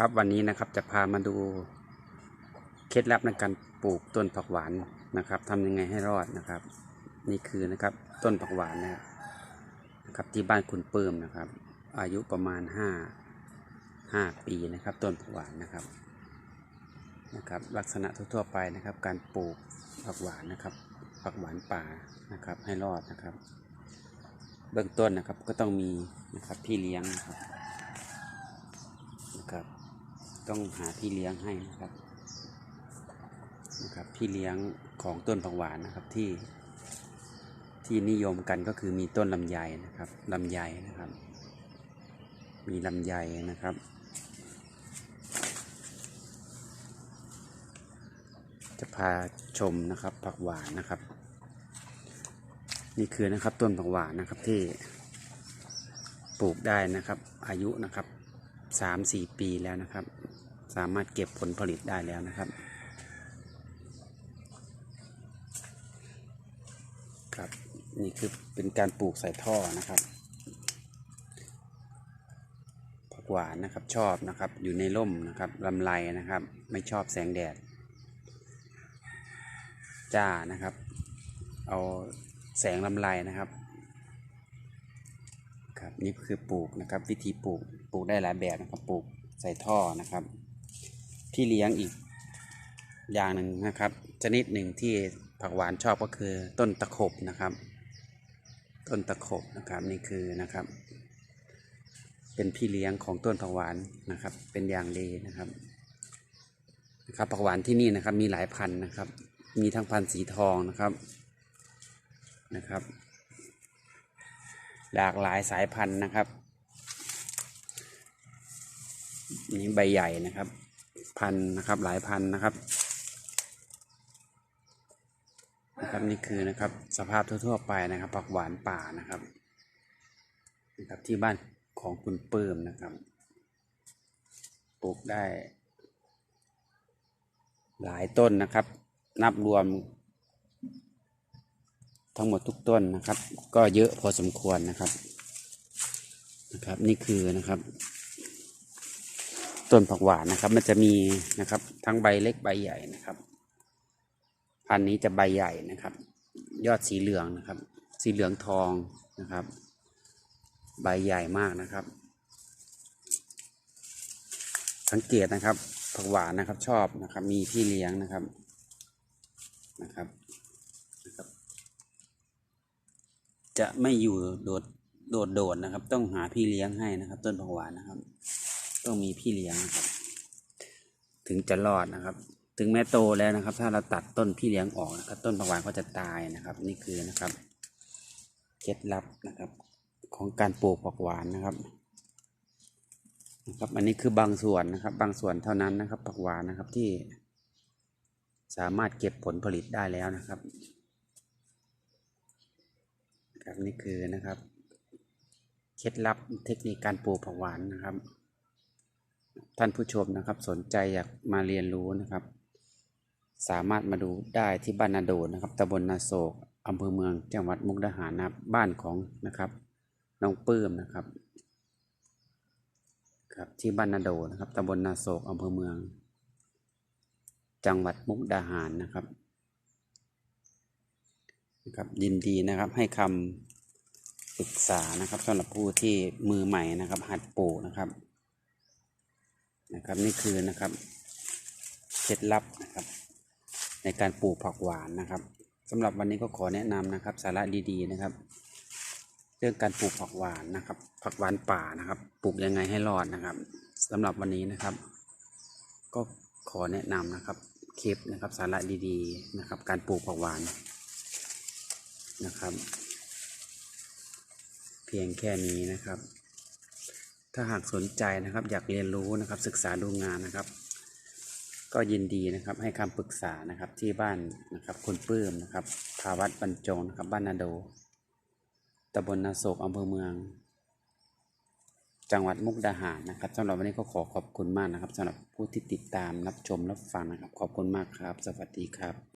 ครับวันนี้นะครับจะพามาดูเคล็ดลับในการปลูกต้นผักหวานนะครับทำยังไงให้รอดนะครับ นี่คือนะครับต้นผักหวานนะครับนะครับที่บ้านคุณเปิ่มนะครับ อายุประมาณห้าห้าปีนะครับ ต้นผักหวานนะครับนะครับ ลักษณะทั่วๆไปนะครับ การปลูกผักหวานนะครับผักหวานป่านะครับให้รอดนะครับ เบื้องต้นนะครับก็ต้องมีนะครับพี่เลี้ยงนะครับนะครับ ต้องหาพี่เลี้ยงให้นะครับนะครับ พี่เลี้ยงของต้นผักหวานนะครับที่ที่นิยมกันก็คือมีต้นลำไยนะครับลำไยนะครับ มีลำไยนะครับ จะพาชมนะครับผักหวานนะครับ นี่คือนะครับต้นผักหวานนะครับที่ปลูกได้นะครับ อายุนะครับสามสี่ปีแล้วนะครับ สามารถเก็บผลผลิตได้แล้วนะครับ ครับนี่คือเป็นการปลูกใส่ท่อนะครับผักหวานนะครับชอบนะครับอยู่ในร่มนะครับลำไรนะครับ ไม่ชอบแสงแดด จ้านะครับ เอาแสงลำไรนะครับครับนี่คือปลูกนะครับ วิธีปลูกปลูกได้หลายแบบนะครับปลูกใส่ท่อนะครับ พี่เลี้ยงอีกอย่างหนึ่งนะครับ ชนิดหนึ่งที่ผักหวานชอบก็คือต้นตะขบนะครับ ต้นตะขบนะครับนี่คือนะครับ เป็นพี่เลี้ยงของต้นผักหวานนะครับ เป็นอย่างดีนะครับนะครับผักหวานที่นี่นะครับมีหลายพันธุ์นะครับ มีทั้งพันธุ์สีทองนะครับนะครับ หลากหลายสายพันธุ์นะครับนี่ใบใหญ่นะครับ พันนะครับ หลายพันนะครับนะครับนี่คือนะครับสภาพทั่วๆไปนะครับผักหวานป่านะครับนะครับที่บ้านของคุณเปิ่มนะครับปลูกได้ หลายต้นนะครับ นับรวม ทั้งหมดทุกต้นนะครับ ก็เยอะพอสมควรนะครับนะครับ นี่คือนะครับ ต้นผักหวานนะครับ มันจะมีนะครับ ทั้งใบเล็กใบใหญ่นะครับ พันนี้จะใบใหญ่นะครับ ยอดสีเหลืองนะครับ สีเหลืองทองนะครับ ใบใหญ่มากนะครับ สังเกตนะครับ ผักหวานนะครับชอบนะครับ มีพี่เลี้ยงนะครับนะครับนะครับ จะไม่อยู่โดดโดดโดดนะครับ ต้องหาพี่เลี้ยงให้นะครับ ต้นผักหวานนะครับ ต้องมีพี่เลี้ยงนะครับถึงจะรอดนะครับ ถึงแม้โตแล้วนะครับ ถ้าเราตัดต้นพี่เลี้ยงออกนะครับ ต้นผักหวานก็จะตายนะครับ นี่คือนะครับเคล็ดลับนะครับ ของการปลูกผักหวานนะครับนะครับ อันนี้คือบางส่วนนะครับ บางส่วนเท่านั้นนะครับผักหวานนะครับที่สามารถเก็บผลผลิตได้แล้วนะครับ ครับนี่คือนะครับ เคล็ดลับเทคนิคการปลูกผักหวานนะครับ ท่านผู้ชมนะครับ สนใจอยากมาเรียนรู้นะครับ สามารถมาดูได้ที่บ้านนาโดนะครับตำบลนาโศกอำเภอเมืองจังหวัดมุกดาหารนะครับบ้านของนะครับน้องปื้มนะครับครับที่บ้านนาโดดนะครับตำบลนาโศกอำเภอเมือง จังหวัดมุกดาหารนะครับนะครับยินดีนะครับให้คำปรึกษานะครับสำหรับผู้ที่มือใหม่นะครับ หัดปลูกนะครับ นะครับนี่คือนะครับเคล็ดลับนะครับ ในการปลูกผักหวานนะครับสำหรับวันนี้ก็ขอแนะนำนะครับ สาระดีๆนะครับ เรื่องการปลูกผักหวานนะครับ ผักหวานป่านะครับ ปลูกยังไงให้รอดนะครับสำหรับวันนี้นะครับ ก็ขอแนะนำนะครับคลิปนะครับ สาระดีๆนะครับ การปลูกผักหวานนะครับ เพียงแค่นี้นะครับ ถ้าหากสนใจนะครับ อยากเรียนรู้นะครับ ศึกษาดูงานนะครับ ก็ยินดีนะครับให้คำปรึกษานะครับที่บ้านนะครับคุณปื้มนะครับภาวัตบรรจงนะครับบ้านนาโดตำบลนาโศกอำเภอเมือง จังหวัดมุกดาหารนะครับสำหรับวันนี้ก็ขอขอบคุณมากนะครับสำหรับผู้ที่ติดตามรับชมรับฟังนะครับ ขอบคุณมากครับ สวัสดีครับ